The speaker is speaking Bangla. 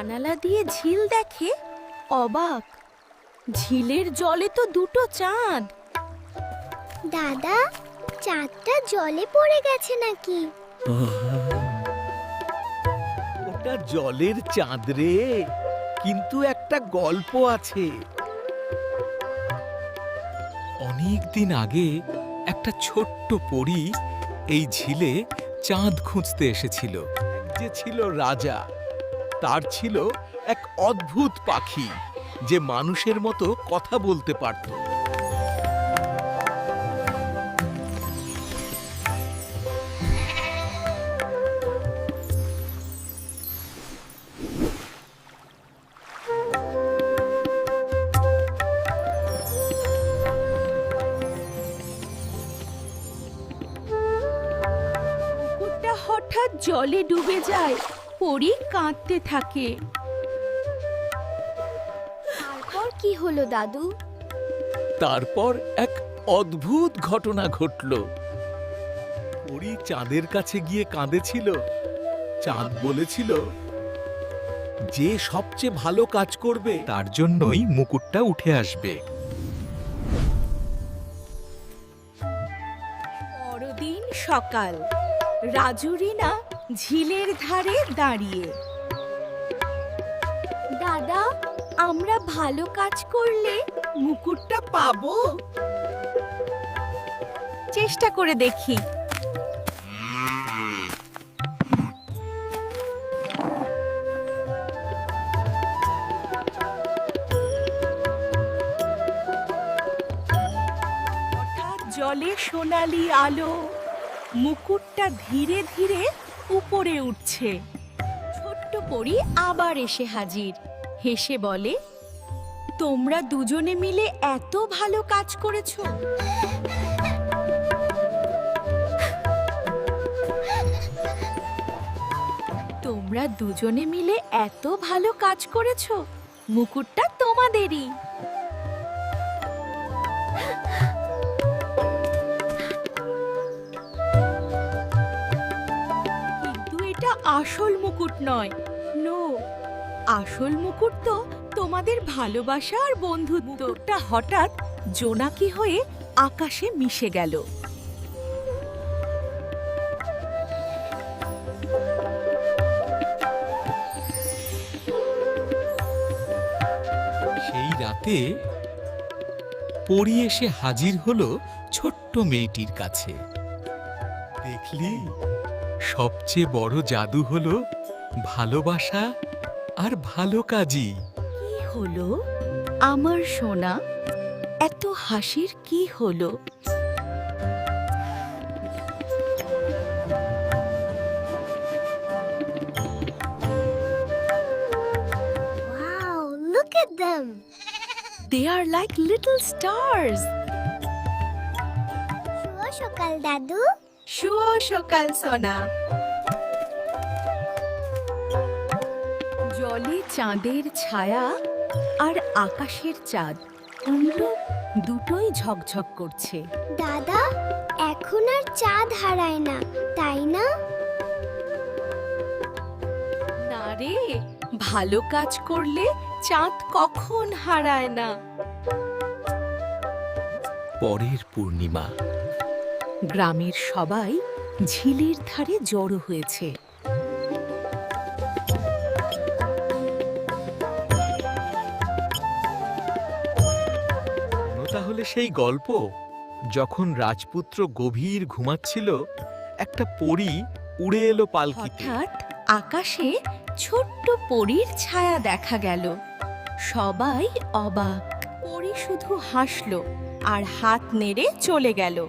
জানালা দিয়ে ঝিল দেখে অবাক। ঝিলের জলে তো দুটো চাঁদ। দাদা চাঁদটা জলে পড়ে গেছে নাকি? ওটা জলের চাঁদ রে কিন্তু একটা গল্প আছে। অনেক দিন আগে একটা ছোট্ট পরী এই ঝিলে চাঁদ খুঁজতে এসেছিল যে ছিল রাজা। তার ছিল এক অদ্ভুত পাখি যে মানুষের মতো কথা বলতে পারত। জলে ডুবে যায়। পরি কাঁদতে থাকে। তারপর কি হলো দাদু? তারপর এক অদ্ভুত ঘটনা ঘটল। পরী চাঁদের কাছে গিয়ে কাঁদেছিল। চাঁদ বলেছিল যে সবচেয়ে ভালো কাজ করবে তার জন্যই মুকুটটা উঠে আসবে। পরদিন সকাল রাজুরিনা ঝিলের ধারে দাঁড়িয়ে। দাদা আমরা ভালো কাজ করলে মুকুটটা পাবো? চেষ্টা করে দেখি। জলে সোনালি আলো মুকুটটা ধীরে ধীরে উপরে উঠছে। ছোট্ট পরি আবার এসে হাজির। হেসে বলে, তোমরা দুজনে মিলে এত ভালো কাজ করেছ। তোমরা দুজনে মিলে এত ভালো কাজ করেছ। মুকুটটা তোমাদেরই। এটা আসল মুকুট নয়। নো আসল মুকুট তো তোমাদের ভালোবাসা আর বন্ধুত্বটা হঠাৎ জোনাকি হয়ে আকাশে মিশে গেল। সেই রাতে পরী এসে হাজির হলো ছোট্ট মেয়েটির কাছে। দেখলি? সবচেয়ে বড় জাদু হলো ভালোবাসা আর ভালো কাজই। কি হলো? আমার সোনা এত হাসির কি হলো? Wow look at them they are like little stars শুভ সকাল সোনা। জলে চাঁদের ছায়া আর আকাশের চাঁদ উল্টো দুটোই ঝকঝক করছে। দাদা এখন আর চাঁদ হারায় না তাই না? না রে ভালো কাজ করলে চাঁদ কখন হারায় না? পরের পূর্ণিমা। গ্রামের সবাই ঝিলের ধারে জড়ো হয়েছে। তাহলে সেই গল্প। যখন রাজপুত্র গভীর ঘুমাচ্ছিল একটা পরী উড়ে এলো পালকিতে। হঠাৎ আকাশে ছোট্ট পরীর ছায়া দেখা গেল। সবাই অবাক। পরী শুধু হাসলো আর হাত নেড়ে চলে গেল।